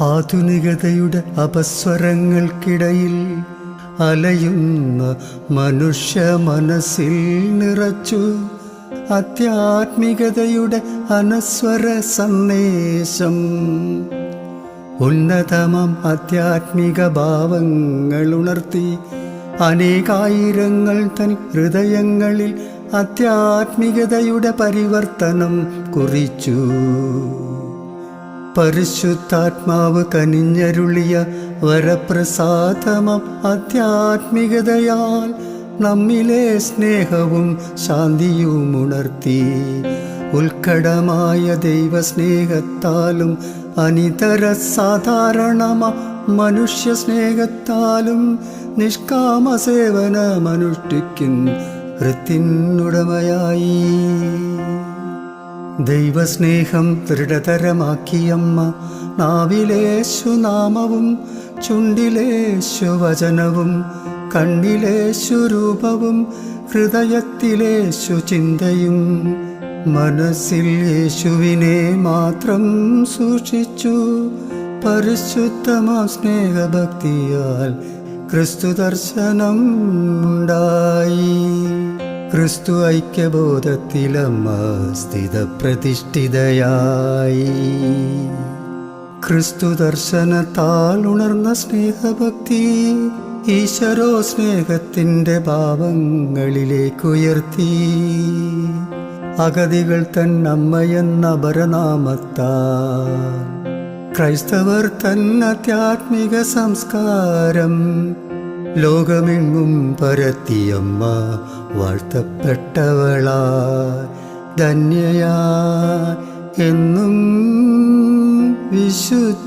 ആധുനികതയുടെ അപസ്വരങ്ങൾക്കിടയിൽ അലയുന്ന മനുഷ്യ മനസ്സിൽ നിറച്ചു ആധ്യാത്മികതയുടെ അനസ്വര സന്ദേശം. ഉന്നതമം ആധ്യാത്മിക ഭാവങ്ങൾ ഉണർത്തി അനേകായിരങ്ങൾ തൻ ഹൃദയങ്ങളിൽ ആധ്യാത്മികതയുടെ പരിവർത്തനം കുറിച്ചു. പരിശുദ്ധാത്മാവ് കനിഞ്ഞരുളിയ വരപ്രസാദമം ആധ്യാത്മികതയാൽ നമ്മിലെ സ്നേഹവും ശാന്തിയും ഉണർത്തി. ഉത്കടമായ ദൈവസ്നേഹത്താലും അനിതര സാധാരണമ മനുഷ്യ സ്നേഹത്താലും നിഷ്കാമ സേവനമനുഷ്ഠിക്കും ഹൃത്തിനുടമയായി. ദൈവസ്നേഹം ദൃഢതരമാക്കിയമ്മ നാവിലേശു നാമവും ചുണ്ടിലേശു വചനവും കണ്ണിലേശു രൂപവും ഹൃദയത്തിലേശു ചിന്തയും മനസ്സിൽ യേശുവിനെ മാത്രം സൂക്ഷിച്ചു പരിശുദ്ധമാ സ്നേഹഭക്തിയാൽ ക്രിസ്തു ദർശനം ഉണ്ടായി ക്രിസ്തു ഐക്യബോധത്തിലമ്മ സ്ഥിതപ്രതിഷ്ഠിതയായി. ക്രിസ്തു ദർശനത്താൽ ഉണർന്ന സ്നേഹഭക്തി ഈശ്വരോ സ്നേഹത്തിന്റെ ഭാവങ്ങളിലേക്കുയർത്തി. അഗതികൾ തൻ അമ്മയെന്ന പരനാമത്താൽ ക്രൈസ്തവർ തൻ ആധ്യാത്മിക സംസ്കാരം ലോകമെങ്ങും പരത്തിയമ്മ വാഴ്ത്തപ്പെട്ടവളാ ധന്യയാ എന്നും വിശുദ്ധയായി.